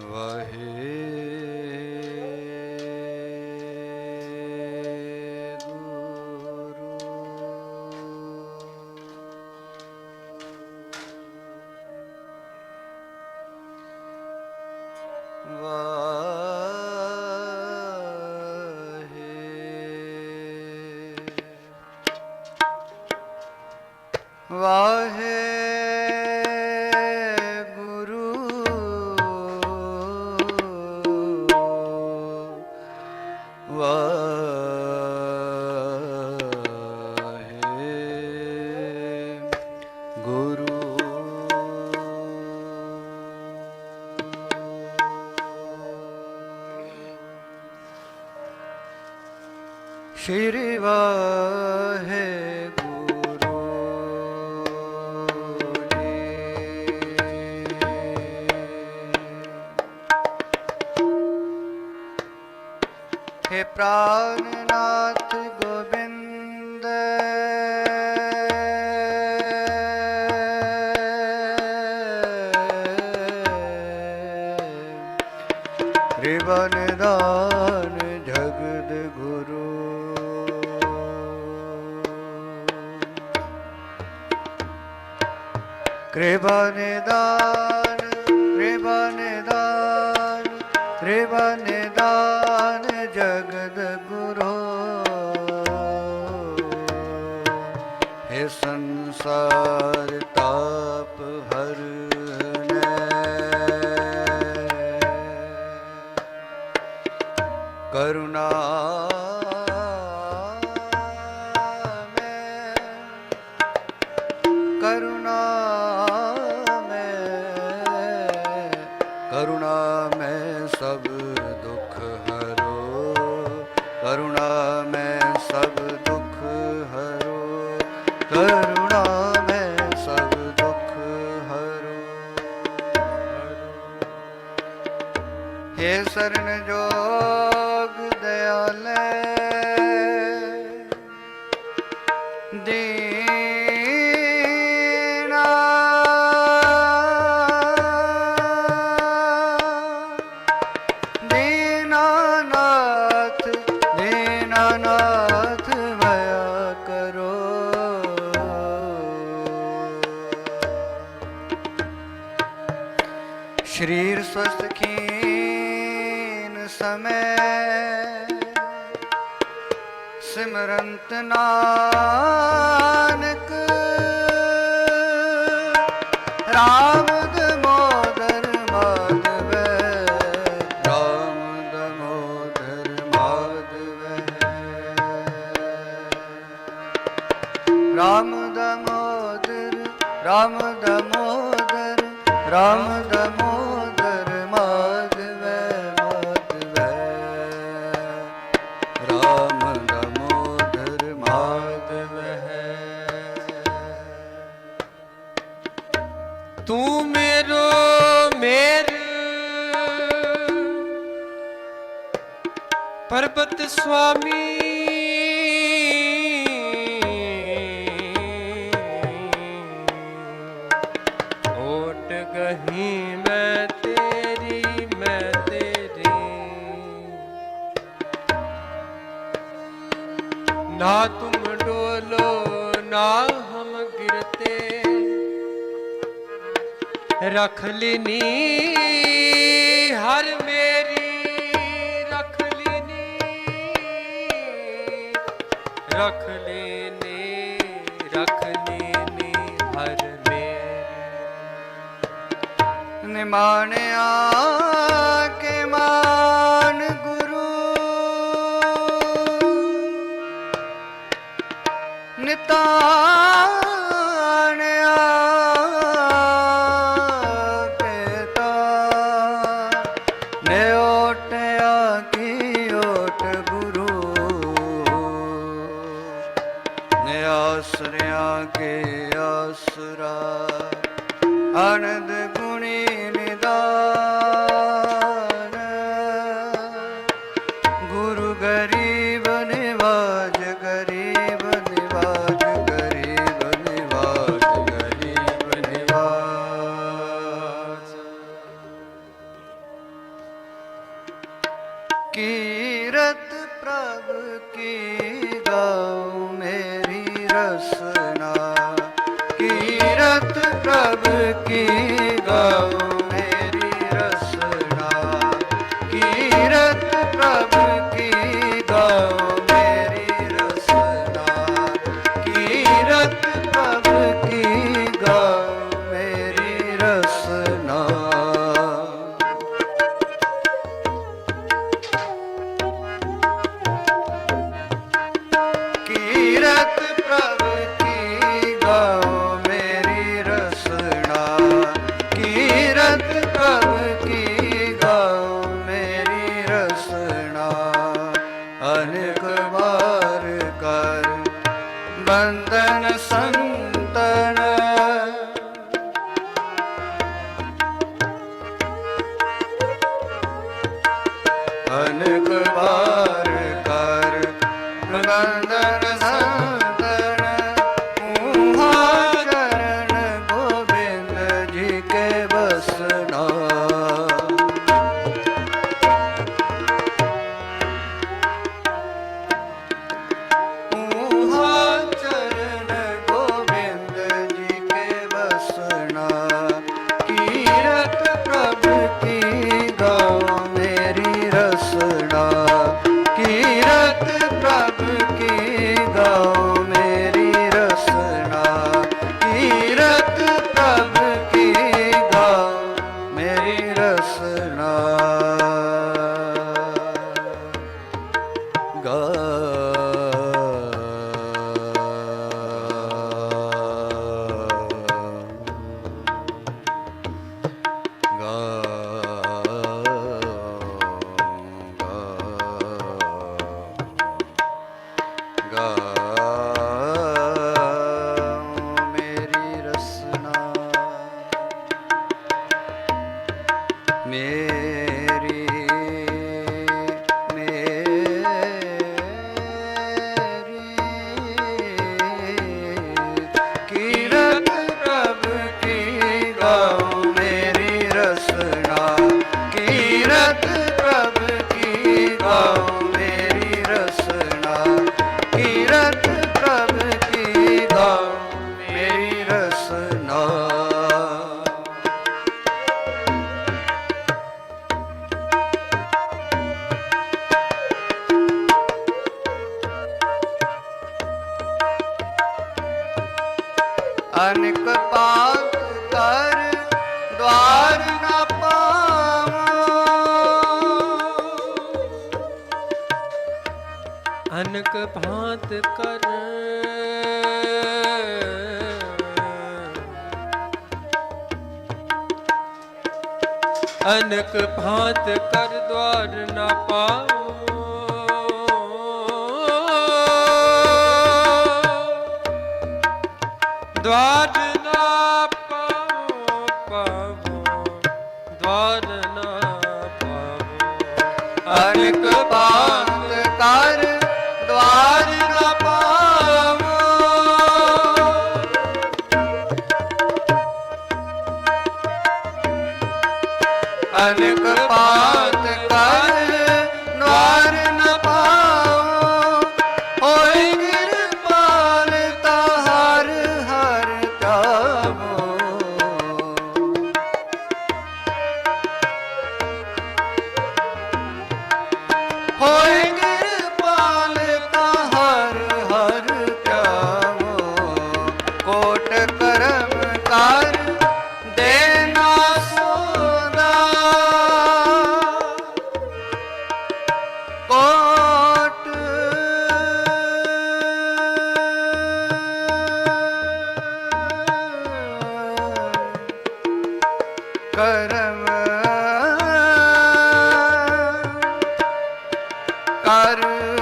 ਵਾਹਿਗੁਰੂ ਸ਼੍ਰੀ ਵਾਹਿਗੁਰੂ ਜੀ। हे ਪ੍ਰਾਨਨਾਥ Gobind. Ribbon ਦਾਨ ਤ੍ਰਿਭਨ ਦਾਨ ਤ੍ਰਿਭਨ ਦਾਨ ਤ੍ਰਿਭਨ ਦਾਨ ਜਗਤ ਗੁਰੂ हे। ਸੰਸਾਰ ਤਾਪ ਹਰਨੇ ਕਰੁਣਾ ਸਰਨ ਜੋ ਸਿਮਰੰਤ ਨਾਨਕ ਰਾਮ ਪਰਬਤ ਸੁਆਮੀ। ਓਟ ਗਹੀ ਮੈਂ ਤੇਰੀ ਮੈਂ ਤੇਰੀ। ਨਾ ਤੁਮ ਡੋਲੋ, ਨਾ ਹਮ ਗਿਰਤੇ। ਰਖ ਲੈਨੀ ਹਰ ਮੇਰੀ ਰੱਖ ਲੈਨੀ ਰਖ ਲੈਨੀ ਹਰ ਮੇਰੀ ਨਿਮਾਣਿਆ ਕੇ ਮਾਨ ਗੁਰੂ ਨਿਤਾ ਇੱਕ ਭਾਂਤ ਕਰ। ਅਨਕ ਭਾਂਤ ਕਰ ਦਵਾਰ ਨਾ ਪਾਉ। ਦਵਾਰ ਨਾ হয় Hare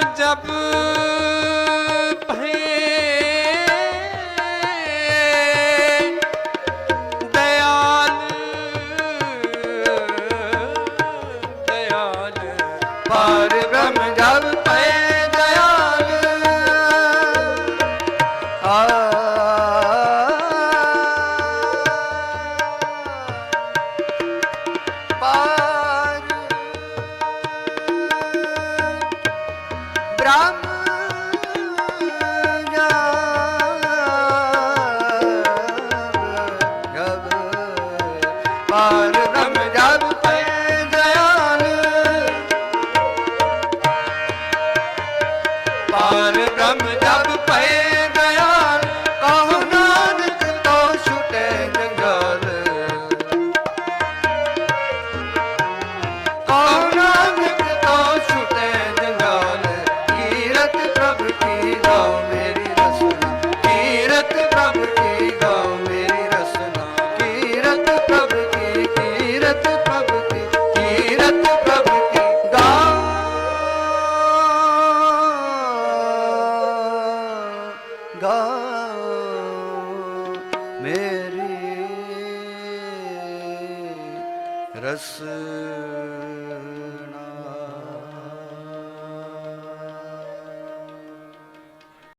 ਜਪ